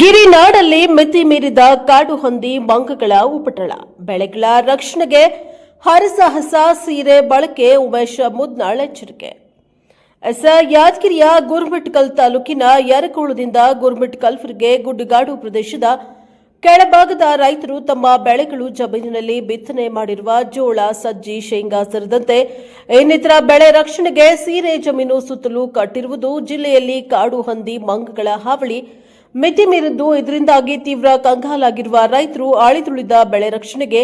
ಗಿರಿನಾಡಲ್ಲಿ ಮಿತಿ ಮೀರಿದ ಕಾಡು ಹೊಂದಿ ಮಂಗಗಳ ಉಪಟಳ. ಬೆಳೆಗಳ ರಕ್ಷಣೆಗೆ ಹರಸಾಹಸ ಸೀರೆ ಬಳಕೆ ಉಮೇಶ ಮುದ್ನಾಳ್ ಎಚ್ಚರಿಕೆ. ಎಸ್ ಯಾದಗಿರಿಯ ಗುರ್ಮಿಟ್ಕಲ್ ತಾಲೂಕಿನ ಯರಕೋಳದಿಂದ ಗುರ್ಮಿಟ್ಕಲ್ಫರ್ಗೆ ಗುಡ್ಡಗಾಡು ಪ್ರದೇಶದ ಕೆಳಭಾಗದ ರೈತರು ತಮ್ಮ ಬೆಳೆಗಳು ಜಮೀನಿನಲ್ಲಿ ಬಿತ್ತನೆ ಮಾಡಿರುವ ಜೋಳ, ಸಜ್ಜಿ, ಶೇಂಗಾ ಸೇರಿದಂತೆ ಇನ್ನಿತರ ಬೆಳೆ ರಕ್ಷಣೆಗೆ ಸೀರೆ ಜಮೀನು ಸುತ್ತಲೂ ಕಟ್ಟಿರುವುದು ಜಿಲ್ಲೆಯಲ್ಲಿ ಕಾಡು ಹಂದಿ ಮಂಗಗಳ ಹಾವಳಿ ಮಿತಿ ಮೀರಿದ್ದು ಇದರಿಂದಾಗಿ ತೀವ್ರ ಕಂಗಾಲಾಗಿರುವ ರೈತರು ಆಳಿದುಳಿದ ಬೆಳೆ ರಕ್ಷಣೆಗೆ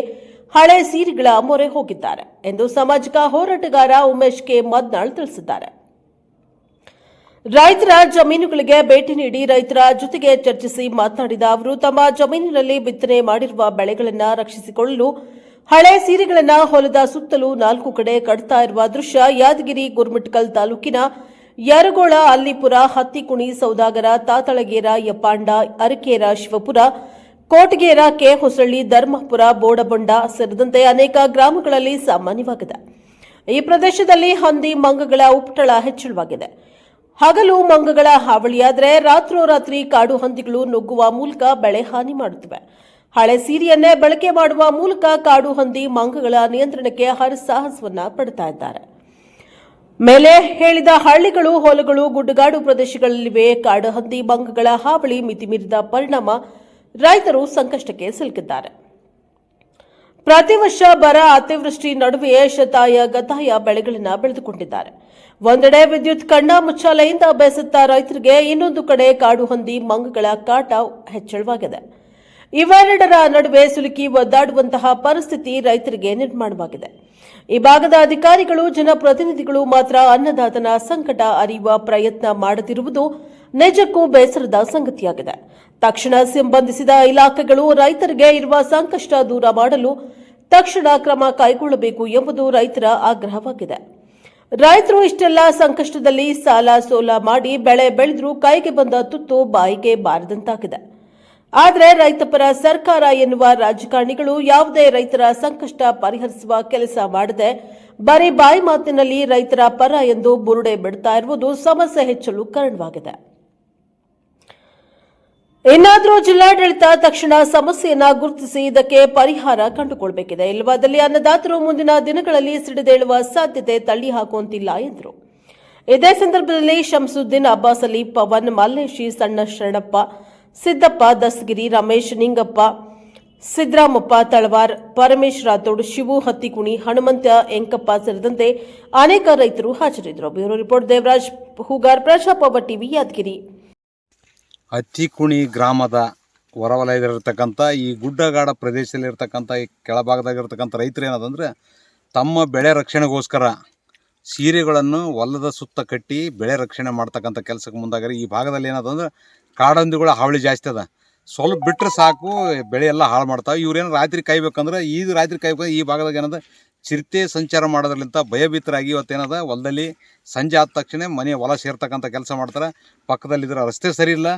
ಹಳೆ ಸೀರೆಗಳ ಮೊರೆ ಹೋಗಿದ್ದಾರೆ ಎಂದು ಸಾಮಾಜಿಕ ಹೋರಾಟಗಾರ ಉಮೇಶ್ ಕೆ. ಮದ್ನಾಳ್ ತಿಳಿಸಿದ್ದಾರೆ. ರೈತರ ಜಮೀನುಗಳಿಗೆ ಭೇಟಿ ನೀಡಿ ರೈತರ ಜೊತೆಗೆ ಚರ್ಚಿಸಿ ಮಾತನಾಡಿದ ಅವರು, ತಮ್ಮ ಜಮೀನಿನಲ್ಲಿ ಬಿತ್ತನೆ ಮಾಡಿರುವ ಬೆಳೆಗಳನ್ನು ರಕ್ಷಿಸಿಕೊಳ್ಳಲು ಹಳೆ ಸೀರೆಗಳನ್ನು ಹೊಲದ ಸುತ್ತಲೂ ನಾಲ್ಕು ಕಡೆ ಕಟ್ತಾ ಇರುವ ದೃಶ್ಯ ಯಾದಗಿರಿ ಗುರ್ಮಿಟ್ಕಲ್ ತಾಲೂಕಿನ ಯರಗೋಳ ಅಲ್ಲಿಪುರ ಹತ್ತಿಕುಣಿ ಸೌದಾಗರ, ತಾತಳಗೇರ, ಯಪ್ಪಾಂಡ, ಅರಕೇರ, ಶಿವಪುರ, ಕೋಟಗೇರ, ಕೆ. ಹೊಸಳ್ಳಿ, ಧರ್ಮಪುರ, ಬೋಡಬೊಂಡ ಸೇರಿದಂತೆ ಅನೇಕ ಗ್ರಾಮಗಳಲ್ಲಿ ಸಾಮಾನ್ಯವಾಗಿದೆ. ಈ ಪ್ರದೇಶದಲ್ಲಿ ಹಂದಿ, ಮಂಗಗಳ ಉಪಟಳ ಹೆಚ್ಚಳವಾಗಿದೆ. ಹಗಲು ಮಂಗಗಳ ಹಾವಳಿಯಾದರೆ ರಾತ್ರೋರಾತ್ರಿ ಕಾಡು ಹಂದಿಗಳು ನುಗ್ಗುವ ಮೂಲಕ ಬೆಳೆ ಹಾನಿ ಮಾಡುತ್ತವೆ. ಹಳೆ ಸೀರೆಯನ್ನೇ ಬಳಕೆ ಮಾಡುವ ಮೂಲಕ ಕಾಡು ಹಂದಿ, ಮಂಗಗಳ ನಿಯಂತ್ರಣಕ್ಕೆ ಹರಸಾಹಸವನ್ನು ಪಡ್ತಾ ಇದ್ದಾರೆ. ಮೇಲೆ ಹೇಳಿದ ಹಳ್ಳಿಗಳು, ಹೊಲಗಳು, ಗುಡ್ಡಗಾಡು ಪ್ರದೇಶಗಳಲ್ಲಿವೆ. ಕಾಡು ಹಂದಿ ಮಂಗಗಳ ಹಾವಳಿ ಮಿತಿಮೀರಿದ ಪರಿಣಾಮ ರೈತರು ಸಂಕಷ್ಟಕ್ಕೆ ಸಿಲುಕಿದ್ದಾರೆ. ಪ್ರತಿ ವರ್ಷ ಬರ ಅತಿವೃಷ್ಟಿ ನಡುವೆಯೇ ಶತಾಯ ಗತಾಯ ಬೆಳೆಗಳನ್ನು ಬೆಳೆದುಕೊಂಡಿದ್ದಾರೆ. ಒಂದೆಡೆ ವಿದ್ಯುತ್ ಕಣ್ಣ ಮುಚ್ಚಾಲೆಯಿಂದ ಬೇಸತ್ತ ರೈತರಿಗೆ ಇನ್ನೊಂದು ಕಡೆ ಕಾಡು ಹಂದಿ ಮಂಗಗಳ ಕಾಟ ಹೆಚ್ಚಳವಾಗಿದೆ. ಇವೆರಡರ ನಡುವೆ ಸಿಲುಕಿ ಒದ್ದಾಡುವಂತಹ ಪರಿಸ್ಥಿತಿ ರೈತರಿಗೆ ನಿರ್ಮಾಣವಾಗಿದೆ. ಈ ಭಾಗದ ಅಧಿಕಾರಿಗಳು, ಜನಪ್ರತಿನಿಧಿಗಳು ಮಾತ್ರ ಅನ್ನದಾತನ ಸಂಕಟ ಅರಿಯುವ ಪ್ರಯತ್ನ ಮಾಡುತ್ತಿರುವುದು ನಿಜಕ್ಕೂ ಬೇಸರದ ಸಂಗತಿಯಾಗಿದೆ. ತಕ್ಷಣ ಸಂಬಂಧಿಸಿದ ಇಲಾಖೆಗಳು ರೈತರಿಗೆ ಇರುವ ಸಂಕಷ್ಟ ದೂರ ಮಾಡಲು ತಕ್ಷಣ ಕ್ರಮ ಕೈಗೊಳ್ಳಬೇಕು ಎಂಬುದು ರೈತರ ಆಗ್ರಹವಾಗಿದೆ. ರೈತರು ಇಷ್ಟೆಲ್ಲ ಸಂಕಷ್ಟದಲ್ಲಿ ಸಾಲ ಸೋಲ ಮಾಡಿ ಬೆಳೆ ಬೆಳೆದರೂ ಕೈಗೆ ಬಂದ ತುತ್ತು ಬಾಯಿಗೆ ಬಾರದಂತಾಗಿದೆ. ಆದರೆ ರೈತಪರ ಸರ್ಕಾರ ಎನ್ನುವ ರಾಜಕಾರಣಿಗಳು ಯಾವುದೇ ರೈತರ ಸಂಕಷ್ಟ ಪರಿಹರಿಸುವ ಕೆಲಸ ಮಾಡದೆ ಬರೀ ಬಾಯಿ ಮಾತಿನಲ್ಲಿ ರೈತರ ಪರ ಎಂದು ಬುರುಡೆ ಬಿಡ್ತಾ ಇರುವುದು ಸಮಸ್ಯೆ ಹೆಚ್ಚಲು ಕಾರಣವಾಗಿದೆ. ಇನ್ನಾದರೂ ಜಿಲ್ಲಾಡಳಿತ ತಕ್ಷಣ ಸಮಸ್ಯೆಯನ್ನು ಗುರುತಿಸಿ ಇದಕ್ಕೆ ಪರಿಹಾರ ಕಂಡುಕೊಳ್ಬೇಕಿದೆ. ಇಲ್ಲವಾದಲ್ಲಿ ಅನ್ನದಾತರು ಮುಂದಿನ ದಿನಗಳಲ್ಲಿ ಸಿಡಿದೇಳುವ ಸಾಧ್ಯತೆ ತಳ್ಳಿ ಹಾಕುವಂತಿಲ್ಲ ಎಂದರು. ಇದೇ ಸಂದರ್ಭದಲ್ಲಿ ಶಂಸುದ್ದೀನ್ ಅಬ್ಬಾಸ್ ಅಲಿ, ಪವನ್ ಮಲ್ಲೇಶಿ, ಸಣ್ಣ ಶರಣಪ್ಪ ಸಿದ್ದಪ್ಪ, ದಸ್ಗಿರಿ, ರಮೇಶ್, ನಿಂಗಪ್ಪ, ಸಿದ್ದರಾಮಪ್ಪ, ತಳವಾರ್, ಪರಮೇಶ್ ರಾಥೋಡ್, ಶಿವು ಹತ್ತಿಕುಣಿ, ಹನುಮಂತ, ಎಂಕಪ್ಪ ಸೇರಿದಂತೆ ಅನೇಕ ರೈತರು ಹಾಜರಿದ್ದರು. ಬ್ಯೂರೋ ರಿಪೋರ್ಟ್, ದೇವರಾಜ್, ಹೂಗಾರ್ ಪ್ರಜಾಪವ ಟಿವಿ ಯಾದಗಿರಿ. ಹತ್ತಿಕುಣಿ ಗ್ರಾಮದ ಹೊರವಲಯದಲ್ಲಿರ್ತಕ್ಕಂಥ, ಈ ಗುಡ್ಡಗಾಡ ಪ್ರದೇಶದಲ್ಲಿರ್ತಕ್ಕಂಥ, ಈ ಕೆಳಭಾಗದಾಗಿರ್ತಕ್ಕಂಥ ರೈತರು ಏನದಂದ್ರೆ, ತಮ್ಮ ಬೆಳೆ ರಕ್ಷಣೆಗೋಸ್ಕರ ಸೀರೆಗಳನ್ನು ಹೊಲದ ಸುತ್ತ ಕಟ್ಟಿ ಬೆಳೆ ರಕ್ಷಣೆ ಮಾಡ್ತಕ್ಕಂಥ ಕೆಲಸಕ್ಕೆ ಮುಂದಾಗ್ಯಾರ. ಈ ಭಾಗದಲ್ಲಿ ಏನದಂದ್ರೆ ಕಾಡಂದಿಗಳ ಹಾವಳಿ ಜಾಸ್ತಿ ಅದ. ಸ್ವಲ್ಪ ಬಿಟ್ಟರೆ ಸಾಕು, ಬೆಳೆ ಎಲ್ಲ ಹಾಳು ಮಾಡ್ತಾವೆ. ಇವ್ರೇನು ರಾತ್ರಿ ಕಾಯ್ಬೇಕಂದ್ರೆ ಈ ರಾತ್ರಿ ಕಾಯ್ಬೇಕು ಈ ಭಾಗದಾಗ ಏನದ, ಚಿರತೆ ಸಂಚಾರ ಮಾಡೋದ್ರಲ್ಲಿಂತ ಭಯಭೀತರಾಗಿ ಇವತ್ತೇನದ, ಹೊಲದಲ್ಲಿ ಸಂಜೆ ಆದ ತಕ್ಷಣ ಮನೆ ಹೊಲ ಸೇರ್ತಕ್ಕಂಥ ಕೆಲಸ ಮಾಡ್ತಾರೆ. ಪಕ್ಕದಲ್ಲಿದ್ರೆ ರಸ್ತೆ ಸರಿ ಇಲ್ಲ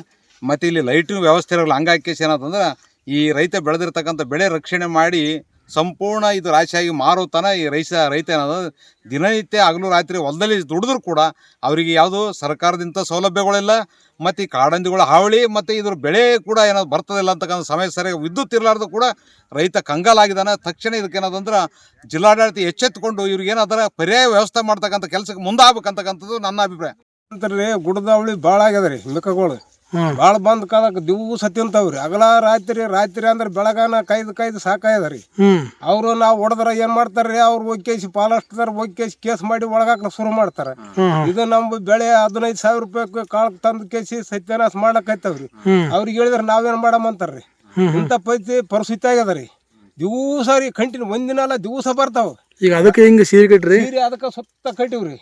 ಮತ್ತು ಇಲ್ಲಿ ಲೈಟಿನ ವ್ಯವಸ್ಥೆ ಇರೋಲ್ಲ ಹಂಗಾಕೇಶ್ ಏನಂತಂದ್ರೆ ಈ ರೈತ ಬೆಳೆದಿರ್ತಕ್ಕಂಥ ಬೆಳೆ ರಕ್ಷಣೆ ಮಾಡಿ ಸಂಪೂರ್ಣ ಇದು ರಾಶಿಯಾಗಿ ಮಾರೋ ತನ ಈ ರೈತ ರೈತ ಏನದ ದಿನನಿತ್ಯ ಹಗಲು ರಾತ್ರಿ ಹೊಲದಲ್ಲಿ ದುಡಿದ್ರು ಕೂಡ ಅವರಿಗೆ ಯಾವುದು ಸರ್ಕಾರದಿಂದ ಸೌಲಭ್ಯಗಳಿಲ್ಲ, ಮತ್ತು ಈ ಕಾಡಂದಿಗಳ ಹಾವಳಿ, ಮತ್ತು ಇದ್ರ ಬೆಳೆ ಕೂಡ ಏನಾದ್ರು ಬರ್ತದಿಲ್ಲ ಅಂತಕ್ಕಂಥ ಸಮಯ ಸರಿಯಾಗಿ ವಿದ್ಯುತ್ ಇರಲಾರ್ದು ಕೂಡ ರೈತ ಕಂಗಾಲಾಗಿದ್ದಾನೆ. ತಕ್ಷಣ ಇದಕ್ಕೆ ಏನದಂದ್ರೆ ಜಿಲ್ಲಾಡಳಿತ ಎಚ್ಚೆತ್ತುಕೊಂಡು ಇವ್ರಿಗೆ ಏನಾದ್ರೆ ಪರ್ಯಾಯ ವ್ಯವಸ್ಥೆ ಮಾಡ್ತಕ್ಕಂಥ ಕೆಲಸಕ್ಕೆ ಮುಂದಾಗಬೇಕಂತಕ್ಕಂಥದ್ದು ನನ್ನ ಅಭಿಪ್ರಾಯ. ಅಂತಾರ್ರಿ ಗುಡ್ಡದಾವಳಿ ಭಾಳ ಆಗ್ಯದ ರೀ, ಮಿಕ್ಕಗಳು. ಭಾಳ ಬಂದ್ ಕಾಲಕ್ಕೆ ದಿವಸ ತಿಂತಾವ್ರಿ ಅಗಲ ರಾತ್ರಿ ರಾತ್ರಿ ಅಂದ್ರೆ ಬೆಳಗಾನ ಕೈದು ಕೈದು ಸಾಕಾಗ್ಯದ ರೀ ಅವರು ನಾವು ಹೊಡೆದ್ರ ಏನ್ ಮಾಡ್ತಾರ್ರಿ? ಅವ್ರು ಒಕ್ಕೇಸಿ ಪಾಲಸ್ಟರ್ ಒಕ್ಕೇಸಿ ಕೇಸ್ ಮಾಡಿ ಒಳಗಾಕ ಶುರು ಮಾಡ್ತಾರ. ಇದು ನಮ್ಮ ಬೆಳೆ ಹದಿನೈದು ಸಾವಿರ ರೂಪಾಯಿ ಕಾಳಕ್ ತಂದು ಕೇಸಿ ಸತ್ಯನಾಶ ಮಾಡ್ಲಕೈತವ್ರಿ. ಅವ್ರಿಗೆ ಹೇಳಿದ್ರೆ ನಾವೇನ್ ಮಾಡಮಂತಾರ್ರಿ ಇಂಥ ಪರಿಸ್ಥಿತಿ ಪರಿಸ್ಥಿತಿ ಆಗ್ಯದ ರೀ ದಿವಸ ರೀ ಕಂಟಿನ್ಯೂ ಒಂದಿನ ಅಲ್ಲ ದಿವಸ ಬರ್ತಾವ. ಈಗ ಅದಕ್ಕೆ ಹಿಂಗೆ ಸೀರೆ ಕಟ್ರಿ? ಸೀರೆ ಅದಕ್ಕೆ ಸುತ್ತ ಕಟ್ಟಿವ್ರಿ.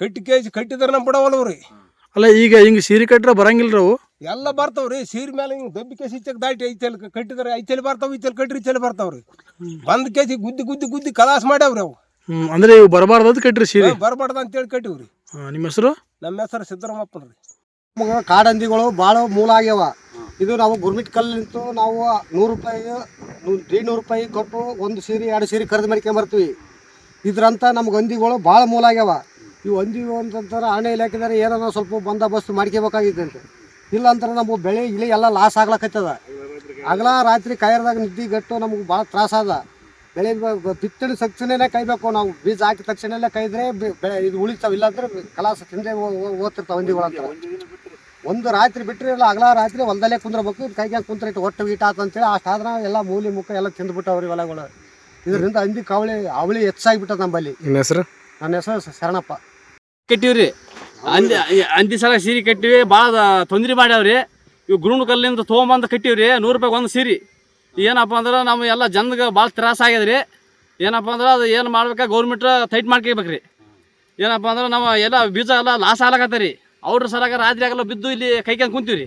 ಕಟ್ಟಿ ಕೇಸಿ ಕಟ್ಟಿದ್ರ ನಮ್ ಬಿಡವಲ್ವ್ರಿ. ಅಲ್ಲ ಈಗ ಹಿಂಗೆ ಸೀರೆ ಕಟ್ಟರೆ ಬರಂಗಿಲ್ಲ ಅವು? ಎಲ್ಲ ಬರ್ತಾವ್ರಿ. ಸೀರೆ ಮೇಲೆ ಹಿಂಗ್ ದಬ್ಬಿ ಕೇಸಿ ಇಚ್ಚಕ್ ದಾಟಿ ಐತೆಲ್ ಕಟ್ಟಿದ್ರೆ. ಐತೆಲ್ ಬರ್ತಾವ ಈಚಲ್ ಕಟ್ರಿ ಈಚಲ್ ಬರ್ತಾವ್ರಿ. ಬಂದ್ ಕೇಸಿ ಗುದ್ದಿ ಗುದ್ದಿ ಗುದ್ದಿ ಕಲಾಸ್ ಮಾಡ್ಯಾವ್ರಿ ಅವು. ಹ್ಮ್ ಅಂದ್ರೆ ಇವು ಬರಬಾರ್ದು ಕಟ್ರಿ ಸೀರೆ? ಬರಬಾರ್ದು ಅಂತೇಳಿ ಕಟ್ಟಿವ್ರಿ. ನಿಮ್ಮ ಹೆಸರು? ನಮ್ಮ ಹೆಸರು ಸಿದ್ದರಾಮಪ್ಪನ್ರಿ. ನಮ್ಗೆ ಕಾಡಂದಿಗಳು ಭಾಳ ಮೂಲ ಆಗ್ಯಾವ. ಇದು ನಾವು ಗುರ್ಮಿಟ್ ಕಲ್ಲಿಂತು ನಾವು ನೂರು ರೂಪಾಯಿ ನೂರು ರೂಪಾಯಿ ಕೊಟ್ಟು ಒಂದು ಸೀರೆ ಎರಡು ಸೀರೆ ಖರೀದಿ ಮಾಡ್ಕೊಂಬರ್ತೀವಿ ಇದ್ರಂತ ನಮ್ಗೆ ಹಂದಿಗಳು ಭಾಳ ಮೂಲ ಆಗ್ಯಾವ. ಇವು ಹಂದಿ ಅಂತಂತಾರೆ ಅರಣ್ಯ ಇಲಾಖೆದಾರೆ ಏನಾರ ಸ್ವಲ್ಪ ಬಂದೋಬಸ್ತ್ ಮಾಡ್ಕೋಬೇಕಾಗಿತ್ತಂತೆ. ಇಲ್ಲ ಅಂದ್ರೆ ನಮ್ಮ ಬೆಳೆ ಇಳಿ ಎಲ್ಲ ಲಾಸ್ ಆಗ್ಲಕ್ಕತ್ತದ ಹಗಲ ರಾತ್ರಿ ಕಾಯರ್ದಾಗ ನಿದ್ದೆ ಗಟ್ಟು ನಮ್ಗೆ ಭಾಳ ತ್ರಾಸ ಅದ. ಬೆಳೆ ಬಿತ್ತನೆ ತಕ್ಷಣನೇ ಕಾಯ್ಬೇಕು. ನಾವು ಬೀಜ ಹಾಕಿದ ತಕ್ಷಣನೇ ಕೈದ್ರೆ ಬೆಳೆ ಇದು ಉಳಿತಾವ. ಇಲ್ಲಾಂದ್ರೆ ಕಲಾಸ ತಿಂದೆ ಓದ್ತಿರ್ತಾವ ಹಂದಿಗಳು ಅಂತ. ಒಂದು ರಾತ್ರಿ ಬಿಟ್ಟರೆ ಇಲ್ಲ ಹಗಲ ರಾತ್ರಿ ಹೊಲದಲ್ಲೇ ಕುಂದ್ರಬೇಕು. ಕೈಗೆ ಕುಂತ್ರೆ ಇಟ್ಟು ಒಟ್ಟು ಈಟ ಆತ ಅಂತೇಳಿ ಅಷ್ಟಾದ್ರೆ ಎಲ್ಲ ಮೂಲಿ ಮುಖ ಎಲ್ಲ ತಿಂದ್ಬಿಟ್ಟವ್ರಿ ಹೊಲಗಳು. ಇದರಿಂದ ಹಂದಿ ಕಾವಳಿ ಅವಳಿ ಹೆಚ್ಚಾಗಿ ಬಿಟ್ಟದ ನಮ್ಮಲ್ಲಿ. ನಿಮ್ಮ ಹೆಸರು? ನನ್ನ ಹೆಸರು ಶರಣಪ್ಪ. ಕಟ್ಟಿವ್ರಿ. ಅಂದಿ ಅಂದಿ ಸಲ ಸೀರೆ ಕಟ್ಟಿವಿ ಭಾಳ ತೊಂದರೆ ಮಾಡ್ಯಾವ್ರಿ. ಇವು ಗುರುಣ ಕಲ್ಲಿಂದ ತೊಗೊಂಬಂದು ಕಟ್ಟಿವ್ರಿ ನೂರು ರೂಪಾಯಿ ಒಂದು ಸೀರೆ. ಏನಪ್ಪ ಅಂದ್ರೆ ನಮ್ಮ ಎಲ್ಲ ಜನಗೆ ಭಾಳ ತ್ರಾಸ ಆಗ್ಯದ್ರಿ. ಏನಪ್ಪ ಅಂದ್ರೆ ಅದು ಏನು ಮಾಡ್ಬೇಕು ಗೌರ್ಮೆಂಟ್ ಟೈಟ್ ಮಾಡ್ಕೊಬೇಕ್ರಿ. ಏನಪ್ಪ ಅಂದ್ರೆ ನಮ್ಮ ಎಲ್ಲ ಬೀಜ ಎಲ್ಲ ಲಾಸ್ ಆಗ್ಲಕತ್ತರಿ. ಅವ್ರ ಸಲಾಗ ರಾತ್ರಿ ಆಗಲ್ಲ ಬಿದ್ದು ಇಲ್ಲಿ ಕೈಕೊಂಡು ಕುಂತೀವ್ರಿ.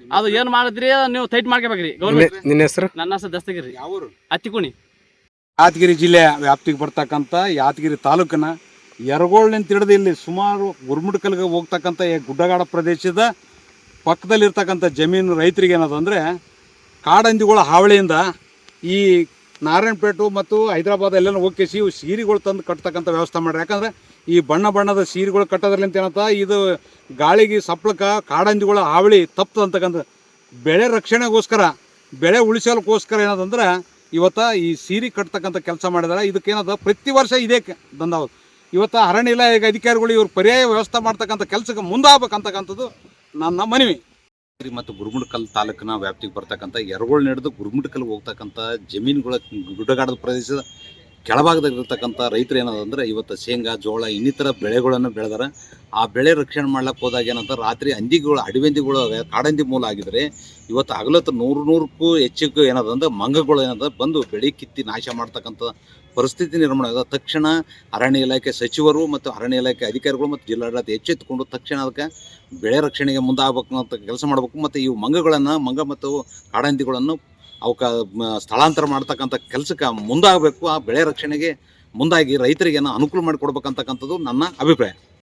ಅದು ಏನು ಮಾಡಿದ್ರಿ ನೀವು ಟೈಟ್ ಮಾಡ್ಕೋಬೇಕ್ರಿ ಗೌರ್ಮೆಂಟ್ ನಿನ್ನ ಹೆಸರು? ನನ್ನ ಹೆಸರು ದಸ್ತಗಿರಿ. ಅತ್ತಿಕುಣಿ. ಯಾದಗಿರಿ ಜಿಲ್ಲೆ ವ್ಯಾಪ್ತಿಗೆ ಬರ್ತಕ್ಕಂಥ ಯಾದಗಿರಿ ತಾಲೂಕಿನ ಯರಗೋಳ್ನಿಂದ ಹಿಡಿದು ಇಲ್ಲಿ ಸುಮಾರು ಗುರ್ಮುಡ್ಕಲ್ಗೆ ಹೋಗ್ತಕ್ಕಂಥ ಈ ಗುಡ್ಡಗಾಡ ಪ್ರದೇಶದ ಪಕ್ಕದಲ್ಲಿರ್ತಕ್ಕಂಥ ಜಮೀನು ರೈತರಿಗೆ ಏನದು ಅಂದರೆ ಕಾಡಂದಿಗಳ ಹಾವಳಿಯಿಂದ ಈ ನಾರಾಯಣಪೇಟು ಮತ್ತು ಹೈದರಾಬಾದ್ ಎಲ್ಲ ಹೋಗಿಸಿ ಸೀರೆಗಳು ತಂದು ಕಟ್ತಕ್ಕಂಥ ವ್ಯವಸ್ಥೆ ಮಾಡ್ರಿ ಯಾಕಂದರೆ ಈ ಬಣ್ಣ ಬಣ್ಣದ ಸೀರೆಗಳು ಕಟ್ಟೋದ್ರಲ್ಲಿಂತ ಏನಂತ, ಇದು ಗಾಳಿಗೆ ಸಪ್ಳಕ ಕಾಡಂದಿಗಳ ಹಾವಳಿ ತಪ್ಪು ಅಂತಕ್ಕಂಥ ಬೆಳೆ ರಕ್ಷಣೆಗೋಸ್ಕರ, ಬೆಳೆ ಉಳಿಸಲಕ್ಕೋಸ್ಕರ ಏನದಂದ್ರೆ ಇವತ್ತ ಈ ಸೀರೆ ಕಟ್ತಕ್ಕಂಥ ಕೆಲಸ ಮಾಡಿದಾರೆ. ಇದಕ್ಕೇನದ ಪ್ರತಿ ವರ್ಷ ಇದೇ ದಂದಾವ ಇವತ್ತು ಅರಣ್ಯ ಇಲಾಖೆ ಅಧಿಕಾರಿಗಳು ಇವ್ರು ಪರ್ಯಾಯ ವ್ಯವಸ್ಥೆ ಮಾಡ್ತಕ್ಕಂಥ ಕೆಲಸಕ್ಕೆ ಮುಂದಾಗಬೇಕಂತಕ್ಕಂಥದ್ದು ನನ್ನ ಮನವಿ. ಮತ್ತು ಗುರುಮುಡ್ಕಲ್ ತಾಲೂಕಿನ ವ್ಯಾಪ್ತಿಗೆ ಬರ್ತಕ್ಕಂಥ ಎರಗೋಳು ನಡೆದು ಗುರುಮುಡ್ಕಲ್ಗೆ ಹೋಗ್ತಕ್ಕಂಥ ಜಮೀನುಗಳ ಗುಡ್ಡಗಾಡದ ಪ್ರದೇಶದ ಕೆಳಭಾಗದಾಗಿರ್ತಕ್ಕಂಥ ರೈತರು ಏನದ ಅಂದ್ರೆ ಇವತ್ತು ಶೇಂಗಾ, ಜೋಳ, ಇನ್ನಿತರ ಬೆಳೆಗಳನ್ನು ಬೆಳೆದಾರೆ. ಆ ಬೆಳೆ ರಕ್ಷಣೆ ಮಾಡ್ಲಕ್ಕೆ ಹೋದಾಗ ಏನಂತ ರಾತ್ರಿ ಹಂದಿಗಳು ಅಡಿವೆಂದಿಗಳು ಕಾಡಂದಿ ಮೂಲ ಆಗಿದ್ರೆ ಇವತ್ತು ಅಗಲತ್ತು ನೂರು ನೂರಕ್ಕೂ ಹೆಚ್ಚಿಗೆ ಏನದಂದ್ರೆ ಮಂಗಗಳು ಏನದ ಬಂದು ಬೆಳೆ ಕಿತ್ತಿ ನಾಶ ಮಾಡ್ತಕ್ಕಂಥ ಪರಿಸ್ಥಿತಿ ನಿರ್ಮಾಣ ಆದ ತಕ್ಷಣ ಅರಣ್ಯ ಇಲಾಖೆ ಸಚಿವರು ಮತ್ತು ಅರಣ್ಯ ಇಲಾಖೆ ಅಧಿಕಾರಿಗಳು ಮತ್ತು ಜಿಲ್ಲಾಡಳಿತ ಎಚ್ಚೆತ್ತುಕೊಂಡು ತಕ್ಷಣ ಅದಕ್ಕೆ ಬೆಳೆ ರಕ್ಷಣೆಗೆ ಮುಂದಾಗಬೇಕು ಅಂತ ಕೆಲಸ ಮಾಡಬೇಕು ಮತ್ತು ಇವು ಮಂಗಗಳನ್ನು, ಮಂಗ ಮತ್ತು ಕಾಡಂತಿಗಳನ್ನು ಅವಕ್ಕೆ ಸ್ಥಳಾಂತರ ಮಾಡ್ತಕ್ಕಂಥ ಕೆಲಸಕ್ಕೆ ಮುಂದಾಗಬೇಕು. ಆ ಬೆಳೆ ರಕ್ಷಣೆಗೆ ಮುಂದಾಗಿ ರೈತರಿಗೆ ಅನುಕೂಲ ಮಾಡಿಕೊಡ್ಬೇಕಂತಕ್ಕಂಥದ್ದು ನನ್ನ ಅಭಿಪ್ರಾಯ.